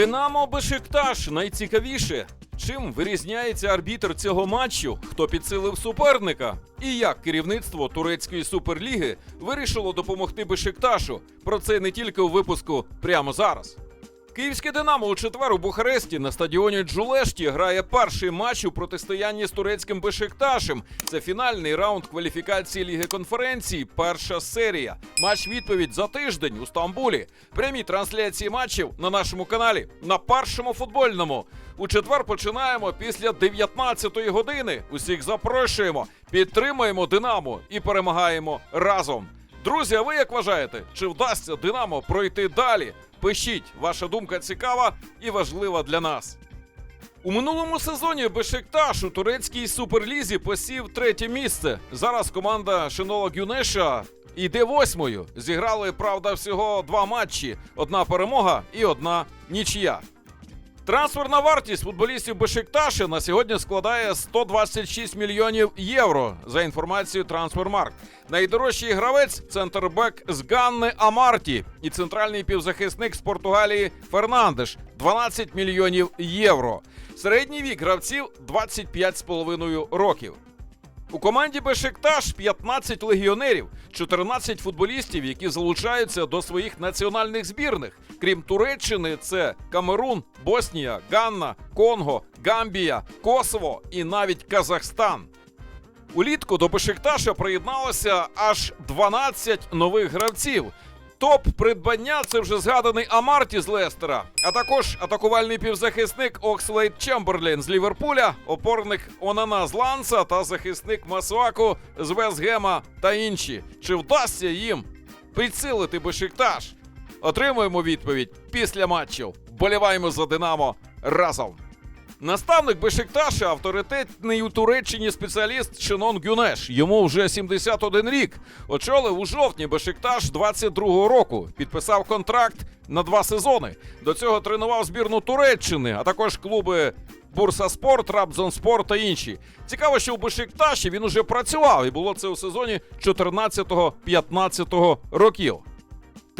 Динамо Бешикташ найцікавіше. Чим вирізняється арбітр цього матчу, хто підсилив суперника, і як керівництво турецької суперліги вирішило допомогти Бешикташу. Про це не тільки у випуску прямо зараз. Київське Динамо у четвер у Бухаресті на стадіоні Джулешті грає перший матч у протистоянні з турецьким Бешикташем. Це фінальний раунд кваліфікації Ліги конференції. Перша серія. Матч відповідь за тиждень у Стамбулі. Прямі трансляції матчів на нашому каналі на першому футбольному. У четвер починаємо після 19-ї години. Усіх запрошуємо, підтримуємо Динамо і перемагаємо разом. Друзі, а ви як вважаєте, чи вдасться Динамо пройти далі? Пишіть, ваша думка цікава і важлива для нас. У минулому сезоні Бешикташ у турецькій суперлізі посів третє місце. Зараз команда Шенола Гюнеша йде восьмою. Зіграли, правда, всього два матчі: одна перемога і одна нічия. Трансферна вартість футболістів Бешикташі на сьогодні складає 126 мільйонів євро за інформацією Трансфермарк. Найдорожчий гравець центрбек з Ганни Амарті і центральний півзахисник з Португалії Фернандеш 12 мільйонів євро. Середній вік гравців 25,5 років. У команді Бешикташ 15 легіонерів, 14 футболістів, які залучаються до своїх національних збірних. Крім Туреччини, це Камерун, Боснія, Ганна, Конго, Гамбія, Косово і навіть Казахстан. Улітку до Бешикташа приєдналося аж 12 нових гравців. Топ придбання це вже згаданий Амарті з Лестера, а також атакувальний півзахисник Окслейд Чемберлін з Ліверпуля, опорник Онана з Ланса та захисник Масуаку з Вестгема та інші. Чи вдасться їм підсилити Бешикташ? Отримуємо відповідь після матчів. Боліваємо за Динамо разом. Наставник Бешикташа авторитетний у Туреччині спеціаліст Шинон Гюнеш. Йому вже 71 рік. Очолив у жовтні Бешикташ 22-го року. Підписав контракт на два сезони. До цього тренував збірну Туреччини, а також клуби Бурса Спорт, Рабзон Спорт та інші. Цікаво, що у Бешикташі він уже працював, і було це у сезоні 14-15 років.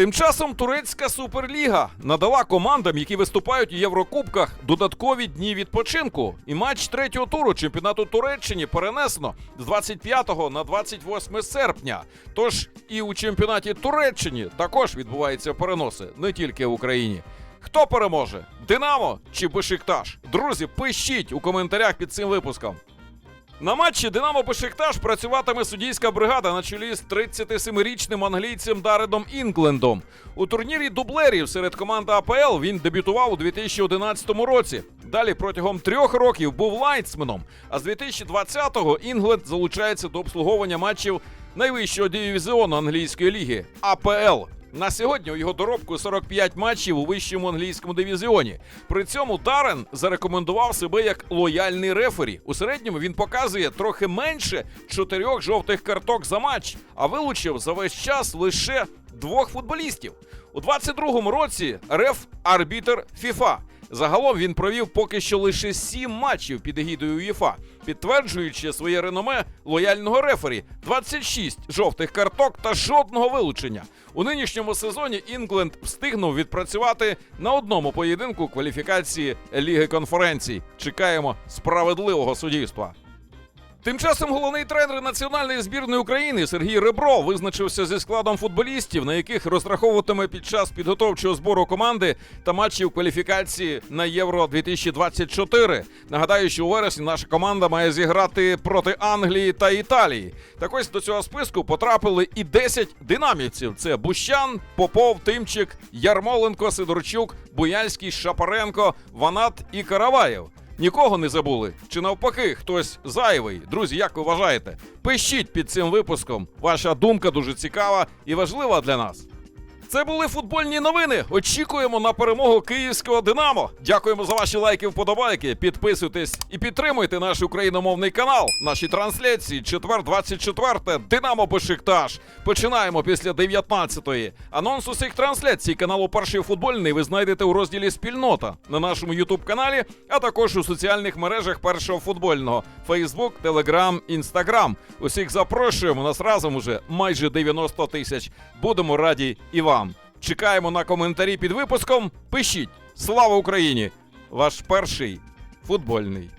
Тим часом турецька суперліга надала командам, які виступають у Єврокубках, додаткові дні відпочинку. І матч третього туру чемпіонату Туреччини перенесено з 25 на 28 серпня. Тож і у чемпіонаті Туреччини також відбуваються переноси, не тільки в Україні. Хто переможе? Динамо чи Бешикташ? Друзі, пишіть у коментарях під цим випуском. На матчі Динамо Бешикташ працюватиме суддійська бригада на чолі з 37-річним англійцем Даредом Інглендом. У турнірі дублерів серед команд АПЛ він дебютував у 2011 році. Далі протягом трьох років був лайнсменом. А з 2020-го Інгленд залучається до обслуговування матчів найвищого дивізіону англійської ліги АПЛ. На сьогодні у його доробку 45 матчів у вищому англійському дивізіоні. При цьому Дарен зарекомендував себе як лояльний рефері. У середньому він показує трохи менше чотирьох жовтих карток за матч, а вилучив за весь час лише двох футболістів. У 22-му році реф арбітер ФІФА. Загалом він провів поки що лише сім матчів під егідою УЄФА, підтверджуючи своє реноме лояльного рефері 26 жовтих карток та жодного вилучення. У нинішньому сезоні Інгленд встигнув відпрацювати на одному поєдинку кваліфікації Ліги конференцій. Чекаємо справедливого суддівства. Тим часом головний тренер національної збірної України Сергій Ребро визначився зі складом футболістів, на яких розраховуватиме під час підготовчого збору команди та матчів кваліфікації на Євро 2024. Нагадаю, що у вересні наша команда має зіграти проти Англії та Італії. Так ось до цього списку потрапили і 10 динамівців: це Бущан, Попов, Тимчик, Ярмоленко, Сидорчук, Буяльський, Шапаренко, Ванат і Караваєв. Нікого не забули? Чи навпаки, хтось зайвий? Друзі, як ви вважаєте? Пишіть під цим випуском. Ваша думка дуже цікава і важлива для нас. Це були футбольні новини. Очікуємо на перемогу київського Динамо. Дякуємо за ваші лайки, вподобайки. Підписуйтесь і підтримуйте наш україномовний канал. Наші трансляції. Четвер 24 Динамо Бешикташ. Починаємо після 19-ї. Анонс усіх трансляцій каналу Перший футбольний ви знайдете у розділі Спільнота на нашому Ютуб каналі, а також у соціальних мережах першого футбольного: Фейсбук, Телеграм, Інстаграм. Усіх запрошуємо. Нас разом уже майже 90 тисяч. Будемо раді і вам. Чекаємо на коментарі під випуском. Пишіть. Слава Україні! Ваш перший футбольний.